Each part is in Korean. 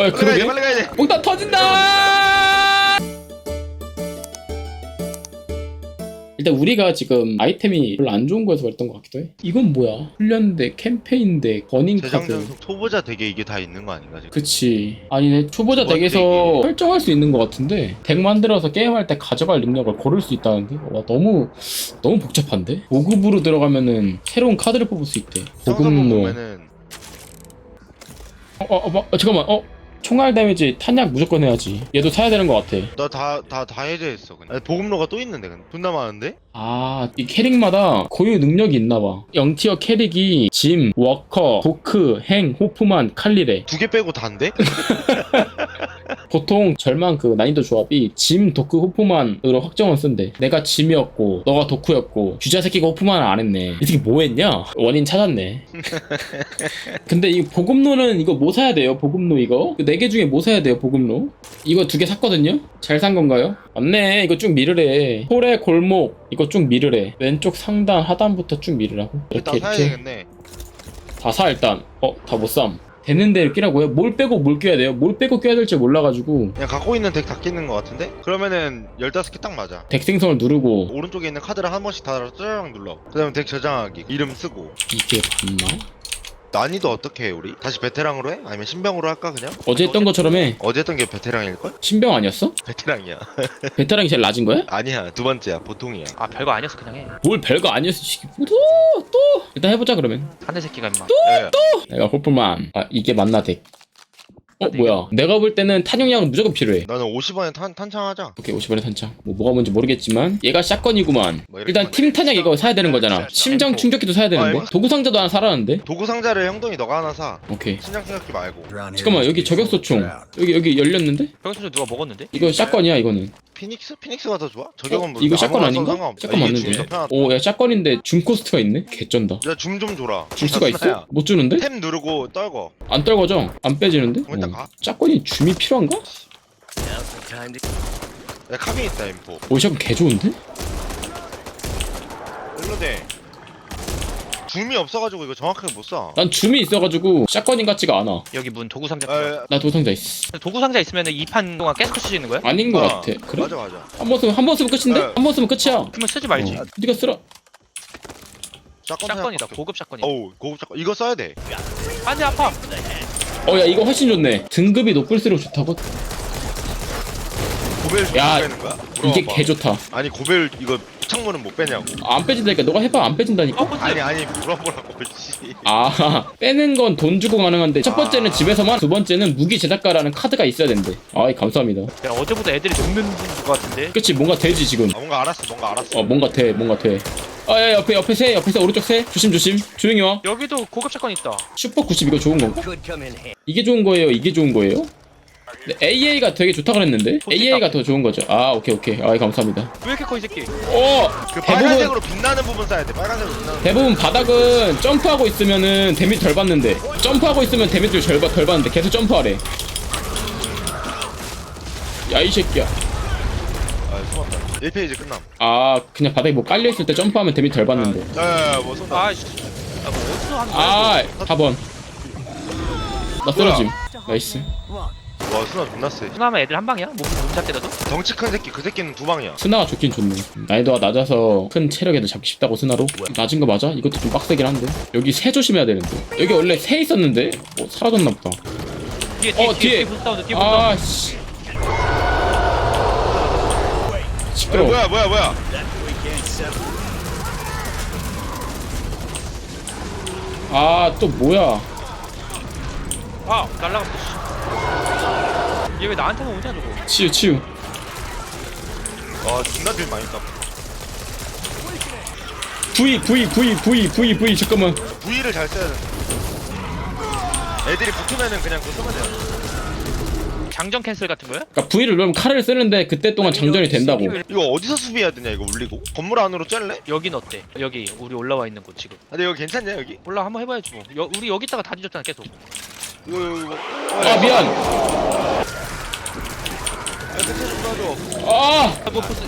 어 그러게? 빨리 가야 돼. 폭탄 터진다! 일단 우리가 지금 아이템이 별로 안 좋은 거여서 그랬던 것 같기도 해. 이건 뭐야? 훈련대 캠페인대 버닝 카드. 재정전속 초보자 되게 이게 다 있는 거 아닌가 지금? 그치. 아니네 초보자 그건 덱에서 되게- 설정할 수 있는 것 같은데 덱 만들어서 게임할 때 가져갈 능력을 고를 수 있다는데? 와 너무 너무 복잡한데? 보급으로 들어가면은 새로운 카드를 뽑을 수 있대. 성서본 보급로 보면은 어, 어, 어, 어, 잠깐만. 어 총알 데미지 탄약 무조건 해야지. 얘도 사야 되는 것 같아. 너다다 다 해제했어 그냥. 아니, 보급로가 또 있는데 근데. 존나 많은데? 아이 캐릭마다 고유 능력이 있나봐. 0티어 캐릭이 짐, 워커, 도크, 행, 호프만, 칼리레 두 개 빼고 다인데? 보통 절망 그 난이도 조합이 짐, 도크, 호프만으로 확정을 쓴대. 내가 짐이었고, 너가 도크였고, 규자 새끼가 호프만을 안 했네. 이 새끼 뭐 했냐? 원인 찾았네. 근데 이 보급로는 이거 뭐 사야 돼요? 보급로 이거? 네 개 중에 뭐 사야 돼요? 보급로? 이거 두 개 샀거든요? 잘 산 건가요? 맞네. 이거 쭉 미르래. 홀의 골목. 이거 쭉 미르래. 왼쪽 상단 하단부터 쭉 미르라고. 일단 이렇게 사야 이렇게. 되겠네 다 사 일단. 어, 다 못 삼. 되는 데를 끼라고요? 뭘 빼고 뭘 껴야 돼요? 뭘 빼고 껴야 될지 몰라가지고 그냥 갖고 있는 덱 다 끼는 거 같은데? 그러면은 15개 딱 맞아 덱 생성을 누르고 오른쪽에 있는 카드를 한 번씩 다 짜장 눌러 그 다음에 덱 저장하기 이름 쓰고 이게 맞나? 난이도 어떻게 해 우리? 다시 베테랑으로 해? 아니면 신병으로 할까 그냥? 어제 했던 것처럼 해 어제 했던 게 베테랑일걸? 신병 아니었어? 베테랑이야 베테랑이 제일 낮은 거야? 아니야 두 번째야 보통이야 아 별거 아니었어 그냥 해 뭘 별거 아니었어 씨. 또! 또! 일단 해보자 그러면 한대 새끼가 임마 야, 내가 호프만 아 이게 맞나 덱 어 뭐야. 내가 볼 때는 탄용량은 무조건 필요해. 나는 50원에 탄, 탄창하자. 오케이 50원의 탄창. 뭐 뭐가 뭔지 모르겠지만 얘가 샷건이구만. 뭐 이렇게 일단 팀 탄약 이거 사야 되는 거잖아. 심장 충격기도 사야 되는데 아, 이거- 도구 상자도 하나 사라는데? 도구 상자를 형동이 너가 하나 사. 오케이. 신장 생각기 말고. 잠깐만 여기 저격소총. 여기 여기 열렸는데? 병수도 누가 먹었는데? 이거 샷건이야 이거는 피닉스? 피닉스가 더 좋아? 저격은 어? 뭐 이거 샷건 아닌가? 샷건 이게 맞는데 편하다. 오야 샷건인데 줌 코스트가 있네? 개쩐다 야줌 좀 줘라 줄 수가 있어? 못 주는데? 탭 누르고 떨궈 안 떨궈져? 안 빼지는데? 어, 일단 가. 짝건이 줌이 필요한가? 야 카빈 있다 인포 오 샷건 개 좋은데? 일로 돼 줌이 없어가지고 이거 정확하게 못 쏴 난 줌이 있어가지고 샷건인 같지가 않아. 여기 문 도구 상자 아, 나 도상자 있어. 도구 상자 있으면 2판 동안 계속 있는 거야? 아닌 것 어, 같아. 그래? 맞아 맞아. 한 번 쓰면 한 번 쓰면 끝인데? 어. 한번 쓰면 끝이야. 그러면 쓰지 말지. 어. 네가 쓰라. 샷건 샷건이다. 고급 샷건이 없- 어우 고급 샷건. 이거 써야 돼. 안돼 아파. 어야 이거 훨씬 좋네. 등급이 높을수록 좋다고? 고벨 야, 못 빼는 거야? 이게 물어봐봐. 개 좋다. 아니 고벨 이거 창문은 못 빼냐고. 안 빼진다니까. 너가 해봐 안 빼진다니까. 어 뭔지 아니 아니 물어보라고 씨. 아 빼는 건 돈 주고 가능한데 첫 번째는 집에서만 두 번째는 무기 제작가라는 카드가 있어야 된대. 아이 감사합니다. 야 어제보다 애들이 늙는 것 같은데? 그치 뭔가 되지 지금. 아, 뭔가 알았어 뭔가 알았어. 어 뭔가 돼 뭔가 돼 아야 옆에 옆에 새 옆에 새 오른쪽 새 조심 조심. 조용히 와. 여기도 고급 샷건 있다. 슈퍼 90 이거 좋은 건가? 이게 좋은 거예요 이게 좋은 거예요? 근데 AA가 되게 좋다 그랬는데? AA가 더 좋은 거죠. 아 오케이 오케이. 아이 감사합니다. 왜 이렇게 커 이 새끼? 어! 그 대부분 빨간색으로 빛나는 부분 써야 돼 빨간색으로 빛나는 대부분 바닥은 점프하고 있으면은 데미지 덜 받는데. 점프하고 있으면 데미지를 덜, 받- 덜 받는데. 계속 점프하래. 야 이 새끼야. 부분 아 숨었다. 1페이지 끝남. 아 그냥 바닥에 뭐 깔려있을 때 점프하면 데미지 덜 받는데. 야야야 뭐 쏜다. 아이씨. 아 뭐 어디서 하는 거야? 아 4번. 나 쓰러짐. 나이스 와 수나 존나 세 순하면 애들 한 방이야? 몸, 몸잡 때려도? 덩치 큰 새끼 그 새끼는 두 방이야. 스나가 좋긴 좋네. 난이도가 낮아서 큰 체력 애들 잡기 쉽다고 스나로? 낮은 거 맞아? 이것도 좀 빡세긴 한데. 여기 새 조심해야 되는데. 여기 원래 새 있었는데? 어 사라졌나 보다. 뒤에 뒤에 어, 뒤에. 뒤에 아씨. 야, 시끄러워. 뭐야 뭐야 뭐야? 아 또 뭐야? 아 날라갔어 얘 왜 나한테만 오냐 저거? 치유 치유. 와 존나 딜 많이 땄 V V V V V V 잠깐만. V를 잘 써야 돼. 애들이 붙으면은 그냥 그거 쓰면 돼요. 장전 캔슬 같은 거야? 그러니까 V를 누르면 칼을 쓰는데 그때 동안 장전이 된다고. 이거 어디서 수비해야 되냐 이거 울리고? 건물 안으로 쬐래? 여긴 어때? 여기 우리 올라와 있는 곳 지금. 근데 여기 괜찮냐 여기? 올라 한번 해봐야지 뭐. 여, 우리 여기다가 다 뒤졌잖아 계속. 이거 이거 이거 아 미안 야 끝에 좀 놔줘 아! 아, 뭐 보스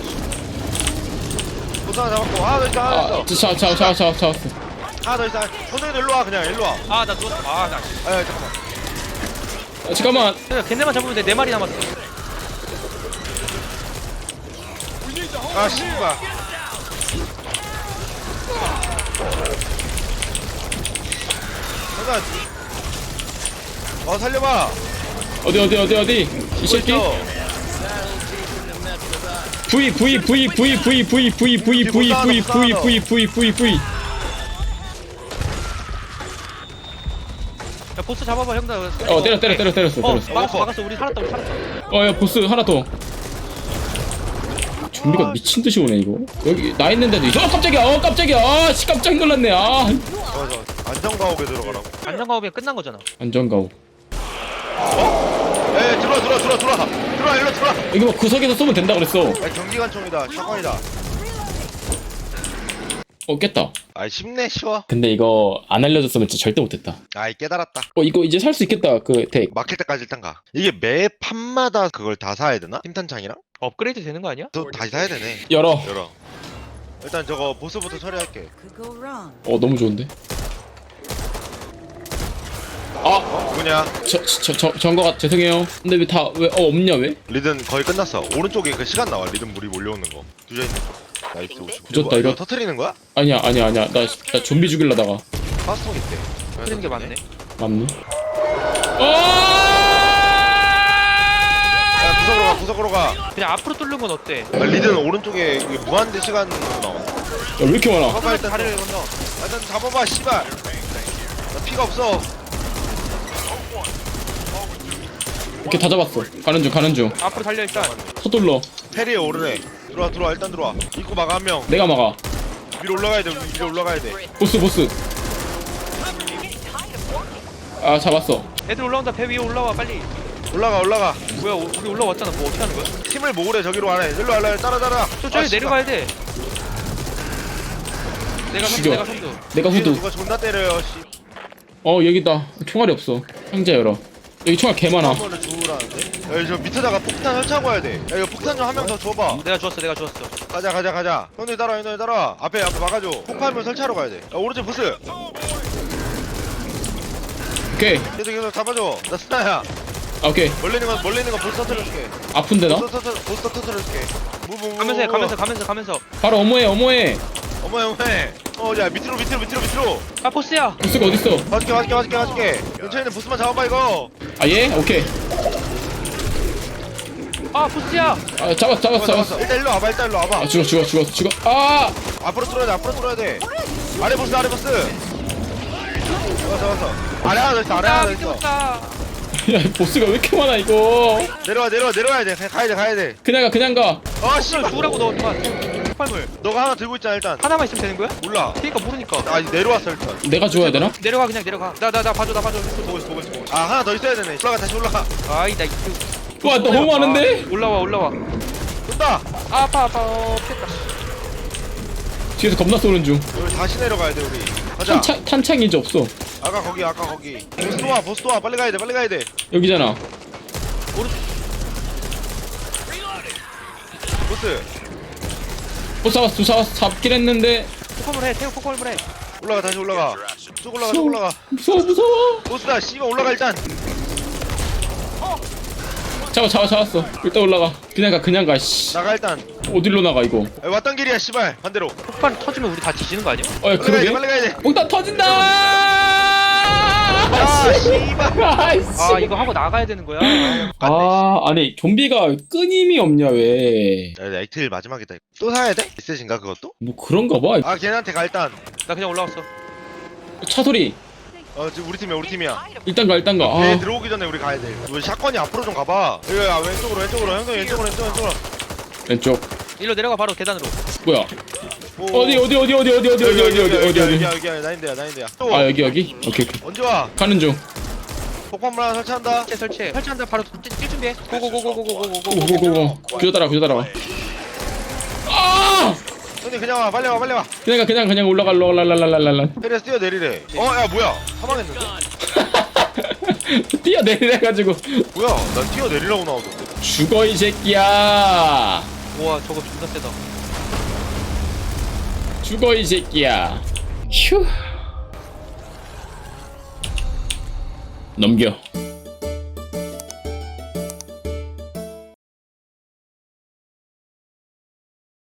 하나 잡았고 하나 더 있어 하나 더 있어 자자자 자 자 자, 하나 더 있어 손흥이 일로 와 그냥 일로 와. 아나 누웠어. 아나 아 잠깐만. 아, 잠깐만. 그냥 걔네만 잡으면 돼. 네 마리 남았어. 아 씨발. 잠깐 어 살려봐. 어디 어디 어디 어디? 이 새끼. V V V V V V V V V V V V V V V 야 보스 잡아봐 형들. 어 때려 때려 때려 때렸어 어 때렸어. 막았어 막았어. 우리 살았다 우리 살았다. 어야 보스 하나 더. 좀비가 미친 듯이 오네 이거. 여기 나 있는데도 있어 어 깜짝이야. 어 깜짝이야. 아 씨 깜짝 놀랐네. 아. 맞아 안정가옥에 들어가라고. 안전가업이 끝난 거잖아. 안전가 오에 들어와 들어와 들어와 들어와. 들어와 일로 들어와. 이거 뭐 구석에서 쏘면 된다 그랬어. 야 경기관총이다 샷건이다. 어 깼다. 아이 쉽네 쉬워. 근데 이거 안 알려줬으면 진짜 절대 못했다. 아이 깨달았다. 어 이거 이제 살 수 있겠다 그 덱. 막힐 때까지 일단 가. 이게 매 판마다 그걸 다 사야 되나? 팀탄창이랑? 업그레이드 되는 거 아니야? 또 다시 사야 되네. 열어. 열어. 일단 저거 보스부터 처리할게. Could go wrong. 어 너무 좋은데 아 어? 누구냐? 저저 전거가 죄송해요. 근데 왜 다 왜 어 없냐 왜? 리든 거의 끝났어. 오른쪽에 그 시간 나와. 리든 물이 몰려오는 거. 있는 거 나이스 50 굳었다, 이거. 터트리는 거야? 아니야 아니야 아니야. 나, 나 좀비 죽일라다가. 파스통 있대. 틀리는 게 맞네. 맞니 어! 야 구석으로 가 구석으로 가. 그냥 앞으로 뚫는 건 어때? 야, 리든 오른쪽에 이게 무한대 시간 나와. 왜 이렇게 많아? 잡아봐 일단 다리를 건너. 아, 일단 잡아봐 씨발. 나 피가 없어 이렇게 다 잡았어. 가는 중 가는 중. 앞으로 달려 일단. 서둘러. 페리에 오르네 들어와 들어와 일단 들어와. 입구 막아 한 명. 내가 막아. 위로 올라가야 돼 위로 올라가야 돼. 보스 보스. 아 잡았어. 애들 올라온다. 배 위에 올라와 빨리. 올라가 올라가. 뭐야 오- 우리 올라왔잖아. 뭐 어떻게 하는 거야? 팀을 모으래 저기로 가래 일로 와 일로 와 따라 따라. 저 저기 아. 내려가야 돼. 내가 선두 죽여. 내가 선두. 내가 뒤에서 후드 누가 존나 때려요 씨. 어 여기다. 총알이 없어. 상자 열어 여기 총알 개 많아. 한번을 주우라는데? 야저 밑에다가 폭탄 설치하고 와야 돼 야 이거 폭탄 좀 한 명 더 줘봐. 내가 주웠어 내가 주웠어. 가자 가자 가자. 형들 따라 형들 따라 앞에 앞에 막아줘. 폭발물 설치하러 가야 돼 야 오른쪽 보스. 오케이. 계속 계속 잡아줘. 나 스나야. 아, 오케이. 멀리 있는 건 멀리 있는 건 보스 터트려줄게. 아픈데 나? 보스 터트 보스 터트려줄게. 무무 가면서 해 가면서 가면서 가면서. 바로 어머해 어머해 어머 어머 어야 밑으로 밑으로 밑으로 밑으로. 아 보스야. 보스가 어딨어? 맞을게 맞을게 맞을게 맞을게. 근처에 있는 보스만 잡아봐 이거. 아 얘? 오케이. 아 보스야. 아 잡았어 잡았어 잡았어 일단 일로 와봐 일단 일로 와봐. 아 죽어 죽어 죽어 죽어. 아! 앞으로 뚫어야 돼 앞으로 뚫어야 돼. 아래 보스 아래 보스. 잡았어 잡았어. 아래 하나 더 있어 아래 하나 아더 있어. 없다 야 보스가 왜 이렇게 많아 이거? 내려와 내려와 내려와야 돼. 그냥 가야 돼 가야 그냥 가 그냥 가. 씨. 아 죽으라고 너 그만 폭발물 너가 하나 들고 있잖아 일단. 하나만 있으면 되는 거야? 몰라. 그니까 모르니까. 아 이제 내려왔어 일단. 내가 줘야 되나? 내려가 그냥 내려가. 나 나 나 봐줘 나 봐줘. 보고 있어 보고 있어 보고 있어. 아 하나 더 있어야 되네. 올라가 다시 올라가. 아이 나 이거. 와 너무 많은데? 올라와 올라와. 쏜다! 아, 아파 아파. 어 뺐다. 뒤에서 겁나 쏘는 중. 우리 다시 내려가야 돼 우리. 가자. 탄창, 탄창이 이제 없어. 아까 거기 아까 거기. 보스 또와 보스 또와 빨리 가야 돼 빨리 가야 돼. 여기잖아. 보스 보스 잡았어 잡았어 잡긴 했는데. 폭발물 해 태우 폭발물 해. 올라가 다시 올라가. 쭉 올라가 쭉 올라가. 무서워 무서워 보스다 씨발 올라가 일단. 잡아 잡아 잡았어. 일단 올라가. 그냥 가 그냥 가씨. 나가 일단. 어디로 나가 이거? 야, 왔던 길이야 씨발. 반대로. 폭발 터지면 우리 다 뒤지는 거 아니야? 어야 빨리 가야 돼 그러게. 빨리 가야 돼 뽕따 터진다 아, 씨발. 아이씨. 아 이거 하고 나가야 되는 거야? 아 아니 좀비가 끊임이 없냐 왜뭐 야, 액틸 마지막이다. 또 사야 돼? 메시지인가 그것도? 그런가 봐 아, 걔한테 가 일단. 나 그냥 올라왔어 차 소리 어, 지금 우리 팀이야, 우리 팀이야. 일단 가 일단 가 걔 아, 들어오기 전에 우리 가야 돼. 우리 샷건이 앞으로 좀 가봐. 여기, 야, 왼쪽으로, 왼쪽으로, 형님 왼쪽으로, 왼쪽으로, 왼쪽으로. 왼쪽 일로 내려가 바로 계단으로 뭐야 오, 어디 어디 어디 어디 어디 어디 어디 어디 어디 어디 어디 여기야, 여기야, 나인데야, 나인데야. 또 아 여기 여기 오케이 오케이 언제 와? 가는 중 폭탄물 하나 설치한다. 설치해 설치해 설치한다 바로 뛸, 뛸 준비해 고고고고고고고고고 고고고고 구조 따라 구조 따라와 아 형님 그냥 와, 빨리 와, 빨리 와. 그냥 가 그냥 그냥 올라가 올라가 랄랄랄랄랄 페리에서 뛰어내리래. 어, 야, 뭐야? 사망했는데? 뛰어내려가지고 뭐야? 난 뛰어내리라고 나오던데. 죽어 이 새끼야 우와 저거 존나 세다 죽어 이 새끼야. 휴. 넘겨